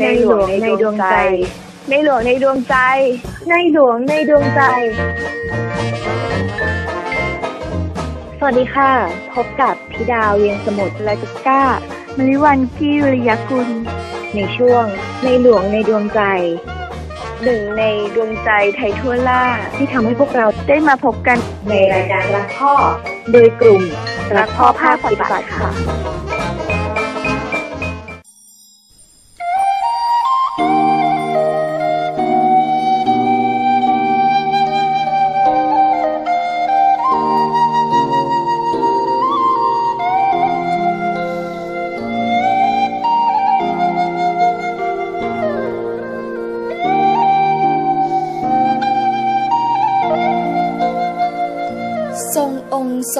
ในหลวงในดวงใจ ในหลวงในดวงใจ ในหลวงในดวงใจ สวัสดีค่ะ พบกับพี่ดาวเวียงสมุทรและจุก้ามริวันพี่วิริยกุล ในช่วง ในหลวงในดวงใจหนึ่งในดวงใจไทยทั่วล่า ที่ทำให้พวกเราได้มาพบกันในรายการรักพ่อ โดยกลุ่มรักพ่อภาคปฏิบัติค่ะ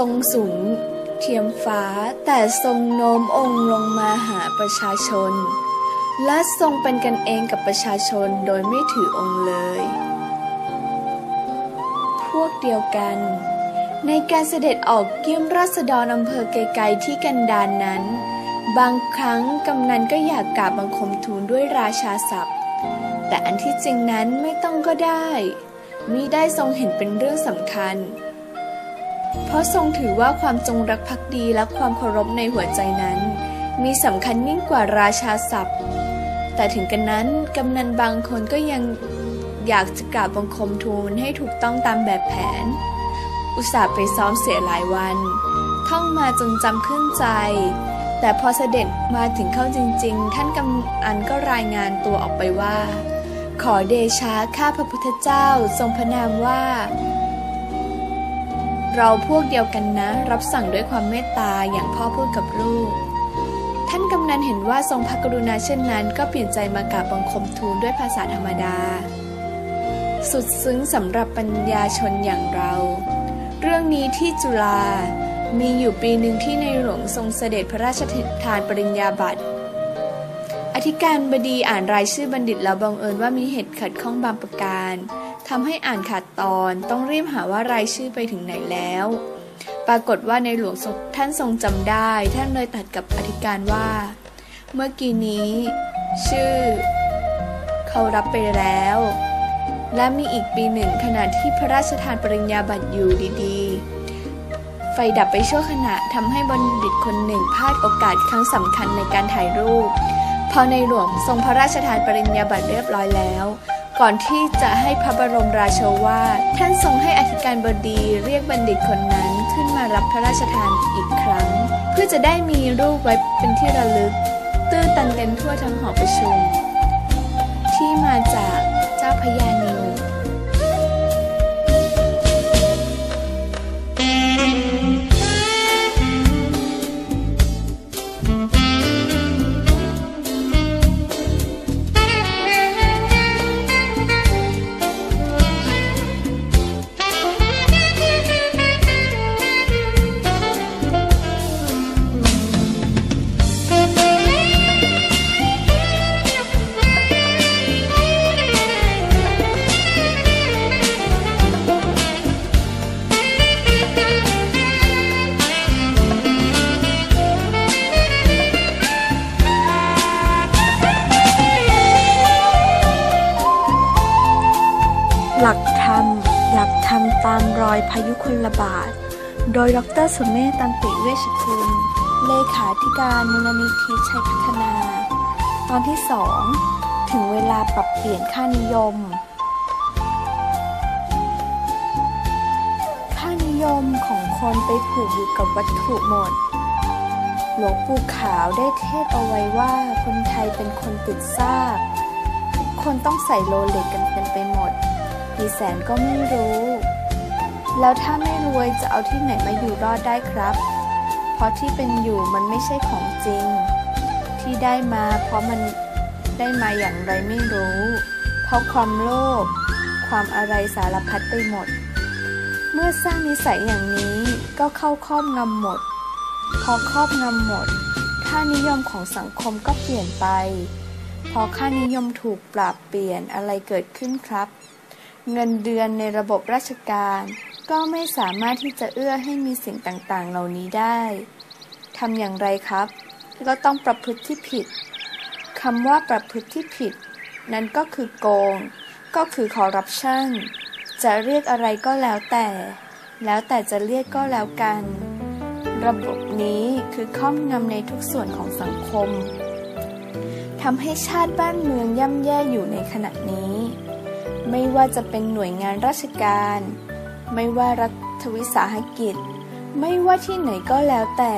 ทรงสูงเทียมฟ้าแต่ทรงโน้มองค์ลงมาหาประชาชน และทรงเป็นกันเองกับประชาชนโดยไม่ถือองค์เลย พวกเดียวกัน ในการเสด็จออกเยี่ยมราษฎรอำเภอไกลๆที่กันดานนั้น บางครั้งกำนันก็อยากกราบบังคมทูลด้วยราชาศัพท์ แต่อันที่จริงนั้นไม่ต้องก็ได้มิได้ทรงเห็นเป็นเรื่องสำคัญ เพราะทรงถือว่าความจงรักภักดีและความเคารพในหัวใจนั้น มีสำคัญยิ่งกว่าราชาศัพท์ แต่ถึงกันนั้นกำนันบางคนก็ยังอยากจะกราบบังคมทูลให้ถูกต้องตามแบบแผน อุตส่าห์ไปซ้อมเสียหลายวัน ท่องมาจนจำขึ้นใจ แต่พอเสด็จมาถึงเข้าจริง ๆ ท่านกำนันก็รายงานตัวออกไปว่า ขอเดชะข้าพระพุทธเจ้าทรงพระนามว่า เราพวกเดียวกันนะ รับสั่งด้วยความเมตตาอย่างพ่อพูดกับลูก ท่านกำนันเห็นว่าทรงพระกรุณาเช่นนั้น ก็เปลี่ยนใจมากราบบังคมทูลด้วยภาษาธรรมดา สุดซึ้งสำหรับปัญญาชนอย่างเรา เรื่องนี้ที่จุฬามีอยู่ปีหนึ่งที่ในหลวงทรงเสด็จพระราชทานปริญญาบัตรอธิการบดีอ่านรายชื่อบัณฑิตแล้วบังเอิญว่ามีเหตุขัดข้องบางประการ ทำให้อ่านขาดตอนต้องรีบหาว่ารายชื่อไปถึงไหนแล้ว ปรากฏว่าในหลวงท่านทรงจำได้ ท่านเลยตัดกับอธิการว่า เมื่อกี้นี้ ชื่อ เขารับไปแล้ว และมีอีกปีหนึ่งขณะที่พระราชทานปริญญาบัตรอยู่ดีๆ ไฟดับไปชั่วขณะทำให้บัณฑิตคนหนึ่งพลาดโอกาสครั้งสำคัญในการถ่ายรูปพอในหลวงทรงพระราชทานปริญญาบัตรเรียบร้อยแล้ว ก่อนที่จะให้พระบรมราโชวาทท่านทรงให้อธิการบดีเรียกบัณฑิตคนนั้นขึ้นมารับพระราชทานอีกครั้ง เพื่อจะได้มีรูปไว้เป็นที่ระลึก ตื้อตันกันทั่วทั้งหอประชุม ที่มาจากเจ้าพญานี หลักธรรม หลักธรรมตามรอยพายุคนละบาท โดยดรสุเมธตันติเวชกุล เลขาธิการมูลนิธิชัยพัฒนา ตอนที่สองถึงเวลาปรับเปลี่ยนค่านิยม ค่านิยมของคนไปผูกอยู่กับวัตถุหมด หลวงปู่ขาวได้เทศเอาไว้ว่าคนไทยเป็นคนติดซากทุกคนต้องใส่โลเล็กกันเป็นไปหมด กี่แสนก็ไม่รู้ แล้วถ้าไม่รวยจะเอาที่ไหนมาอยู่รอดได้ครับ เพราะที่เป็นอยู่มันไม่ใช่ของจริง ที่ได้มาเพราะมันได้มาอย่างไรไม่รู้ เพราะความโลภความอะไรสารพัดไปหมด เมื่อสร้างนิสัยอย่างนี้ก็เข้าครอบงำหมด พอครอบงำหมด ค่านิยมของสังคมก็เปลี่ยนไป พอค่านิยมถูกปรับเปลี่ยนอะไรเกิดขึ้นครับ เงินเดือนในระบบราชการ ก็ไม่สามารถที่จะเอื้อให้มีสิ่งต่างๆ เหล่านี้ได้ทำอย่างไรครับ ก็ต้องประพฤติที่ผิดคำว่าประพฤติที่ผิด นั้นก็คือโกง ก็คือคอร์รัปชันจะเรียกอะไรก็แล้วแต่ แล้วแต่จะเรียกก็แล้วกัน ระบบนี้คือครอบงำในทุกส่วนของสังคมทำให้ชาติบ้านเมืองย่ำแย่อยู่ในขณะนี้ ไม่ว่าจะเป็นหน่วยงานราชการ ไม่ว่ารัฐวิสาหกิจ ไม่ว่าที่ไหนก็แล้วแต่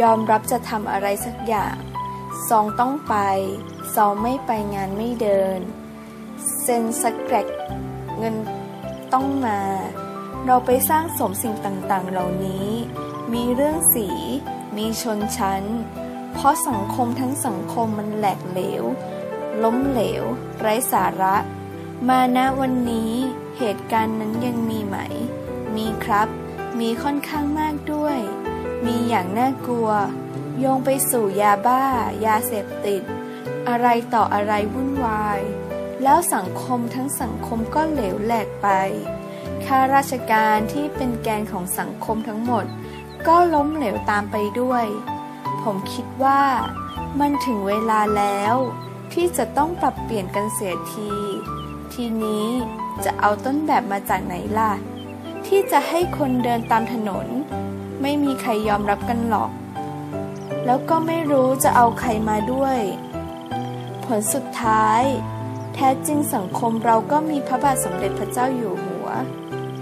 ยอมรับจะทำอะไรสักอย่างซองต้องไปซองไม่ไปงานไม่เดิน เซ็นสแกรกเงินต้องมา เราไปสร้างสมสิ่งต่างๆ เหล่านี้ มีเรื่องสี มีชนชั้น เพราะสังคมทั้งสังคมมันแหลกเหลว ล้มเหลว ไร้สาระ มาณวันนี้เหตุการณ์นั้นยังมีไหม มีครับ มีค่อนข้างมากด้วย มีอย่างน่ากลัว โยงไปสู่ยาบ้า ยาเสพติด อะไรต่ออะไรวุ่นวาย แล้วสังคมทั้งสังคมก็เหลวแหลกไป ข้าราชการที่เป็นแกนของสังคมทั้งหมด ก็ล้มเหลวตามไปด้วย ผมคิดว่า มันถึงเวลาแล้ว ที่จะต้องปรับเปลี่ยนกันเสียที ทีนี้จะเอาต้นแบบมาจากไหนล่ะ ที่จะให้คนเดินตามถนน ไม่มีใครยอมรับกันหรอก แล้วก็ไม่รู้จะเอาใครมาด้วย ผลสุดท้าย แท้จริงสังคมเราก็มีพระบาทสมเด็จพระเจ้าอยู่หัว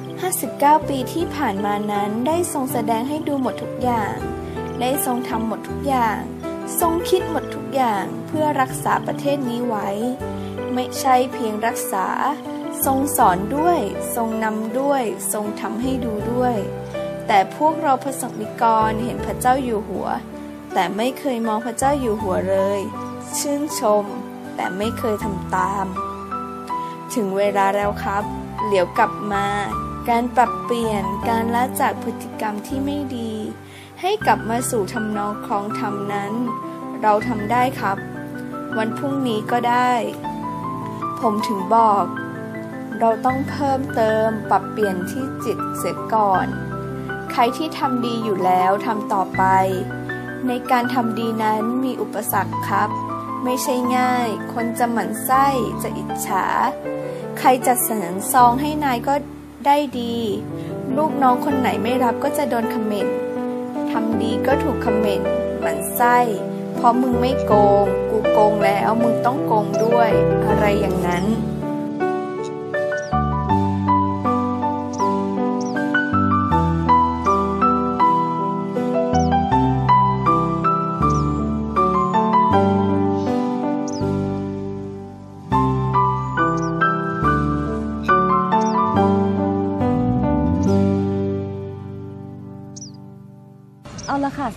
59 ปีที่ผ่านมานั้นได้ทรงแสดงให้ดูหมดทุกอย่าง ได้ทรงทำหมดทุกอย่าง ทรงคิดหมดทุกอย่างเพื่อรักษาประเทศนี้ไว้ ไม่ใช่เพียงรักษา ทรงสอนด้วย ทรงนำด้วย ทรงทำให้ดูด้วย แต่พวกเราพระสงนิกรเห็นพระเจ้าอยู่หัว แต่ไม่เคยมองพระเจ้าอยู่หัวเลย ชื่นชม แต่ไม่เคยทำตาม ถึงเวลาแล้วครับ เหลียวกลับมา การปรับเปลี่ยนการละจากพฤติกรรมที่ไม่ดี ให้กลับมาสู่ทำนองคลองธรรมนั้น เราทำได้ครับวันพรุ่งนี้ก็ได้ ผมถึงบอก เราต้องเพิ่มเติมปรับเปลี่ยนที่จิตเสียก่อน ใครที่ทำดีอยู่แล้วทำต่อไป ในการทำดีนั้นมีอุปสรรคครับ ไม่ใช่ง่าย คนจะหมั่นไส้จะอิจฉา ใครจะเสนอซองให้นายก็ได้ดี ลูกน้องคนไหนไม่รับก็จะโดนคอมเมนต์ทำดีก็ถูกคอมเมนต์หมั่นไส้ เพราะมึงไม่โกง กูโกงแล้วมึงต้องโกงด้วย อะไรอย่างนั้น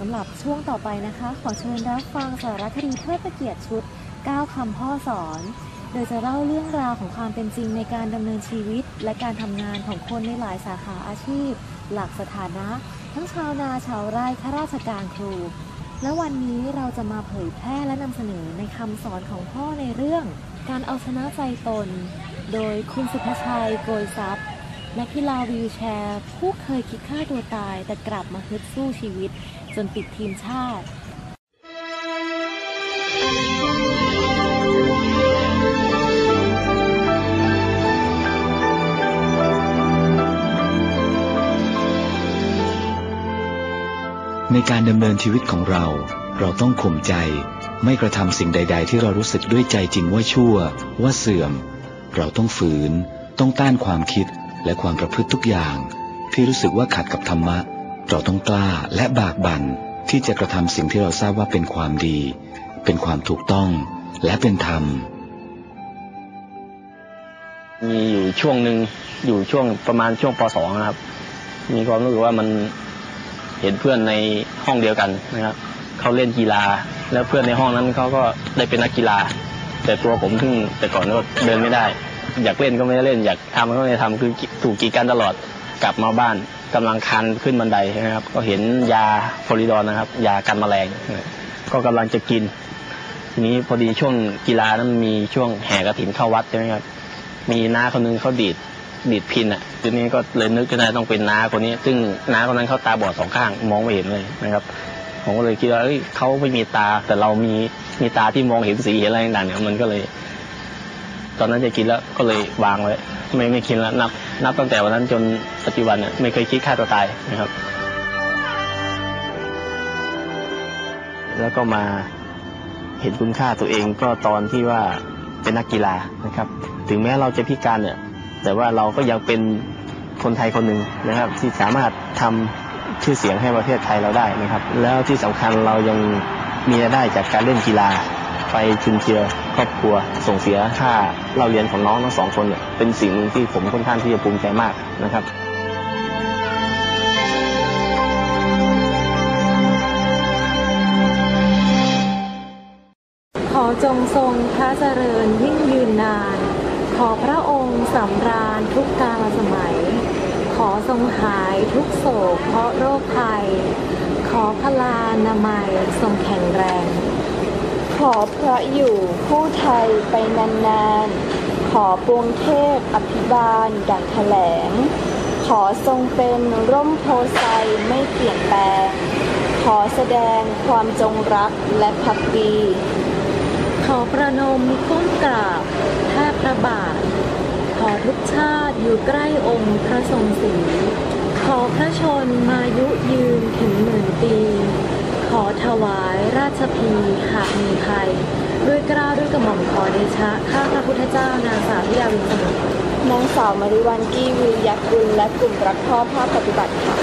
สำหรับช่วงต่อไปนะคะ ขอเชิญรับฟังสารคดีเทิดพระเกียรติชุด 9 คำพ่อสอน โดยจะเล่าเรื่องราวของความเป็นจริงในการดำเนินชีวิต และการทำงานของคนในหลายสาขาอาชีพ หลักสถานะ ทั้งชาวนาชาวไร่ข้าราชการครู และวันนี้เราจะมาเผยแพร่และนำเสนอในคำสอนของพ่อในเรื่อง การเอาชนะใจตน โดยคุณสุภชัยโกยทรัพย์นักกีฬาวีลแชร์ ผู้เคยคิดฆ่าตัวตายแต่กลับมาฮึดสู้ชีวิต จนติดทีมชาติในการดำเนินชีวิตของเรา เราต้องข่มใจ ไม่กระทำสิ่งใด ๆ ที่เรารู้สึกด้วยใจจริงว่าชั่ว ว่าเสื่อม เราต้องฝืน ต้องต้านความคิดและความประพฤติทุกอย่าง ที่รู้สึกว่าขัดกับธรรมะ เราต้องกล้าและบากบั่นที่จะกระทำสิ่งที่เราทราบว่าเป็นความดี เป็นความถูกต้องและเป็นธรรม มีอยู่ช่วงหนึ่งอยู่ช่วงประมาณช่วงป .2 นะครับ มีความรู้สึกว่ามันเห็นเพื่อนในห้องเดียวกันนะครับเขาเล่นกีฬา แล้วเพื่อนในห้องนั้นเขาก็ได้เป็นนักกีฬา แต่ตัวผมซึ่งแต่ก่อนก็เดินไม่ได้ อยากเล่นก็ไม่ได้เล่น อยากทำก็ไม่ได้ทำคือถูกกีดกันตลอดกลับมาบ้าน กำลังคันขึ้นบันไดใช่ไหมครับ ก็เห็นยาโพลิดอนนะครับ ยากันแมลง ก็กำลังจะกิน ทีนี้พอดีช่วงกีฬานั้นมีช่วงแห่กระถินเข้าวัดใช่ไหมครับ มีน้าคนนึงเขาดีดดีดพินอะ ทีนี้ก็เลยนึกขึ้นได้ต้องเป็นน้าคนนี้ ซึ่งน้าคนนั้นเขาตาบอดสองข้างมองไม่เห็นเลยนะครับ ผมก็เลยคิดว่าเอ้ยเขาไม่มีตา แต่เรามีมีตาที่มองเห็นสีเห็นอะไรต่างๆเนี่ยมันก็เลย ตอนนั้นจะกินแล้วก็เลยวางไว้ไม่ไม่กินแล้วนับ นับตั้งแต่วันนั้นจนปัจจุบันเนี่ยไม่เคยคิดฆ่าตัวตายนะครับ แล้วก็มาเห็นคุณค่าตัวเองก็ตอนที่ว่าเป็นนักกีฬานะครับ ถึงแม้เราจะพิการเนี่ยแต่ว่าเราก็ยังเป็นคนไทยคนหนึ่งนะครับ ที่สามารถทำชื่อเสียงให้ประเทศไทยเราได้นะครับ แล้วที่สำคัญเรายังมีรายได้จากการเล่นกีฬาไปจุนเจือ ครอบครัวส่งเสียค่าเราเรียนของน้องทั้งสองคนเนี่ยเป็นสิ่งหนึ่งที่ผมค่อนข้างที่จะภูมิใจมากนะครับขอจงทรงพระเจริญยิ่งยืนนาน ขอพระองค์สำราญทุกกาลสมัย ขอทรงหายทุกโศกเพราะโรคภัย ขอพลานามัยทรงแข็งแรง ขอพระอยู่ผู้ไทยไปนานๆ ขอปวงเทพอภิบาลดังแถลง ขอทรงเป็นร่มโพไซไม่เปลี่ยนแปลง ขอแสดงความจงรักและภักดี ขอประนมก้มกราบแทบพระบาท ขอทุกชาติอยู่ใกล้องค์พระทรงศรีขอพระชนมายุยืนถึงหมื่นปี ขอถวาย ราชพีหากมีภัยด้วยกล้าด้วยกระหม่อมขอเดชะข้าพระพุทธเจ้านางสาวพิยาวินสมุทรนางสาวมาริวันกี้วิริยกุลและกลุ่มรักพ่อภาคปฏิบัติค่ะ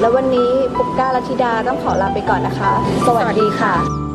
แล้ววันนี้ปุกก้าลัทธิดาต้องขอลาไปก่อนนะคะ สวัสดีค่ะ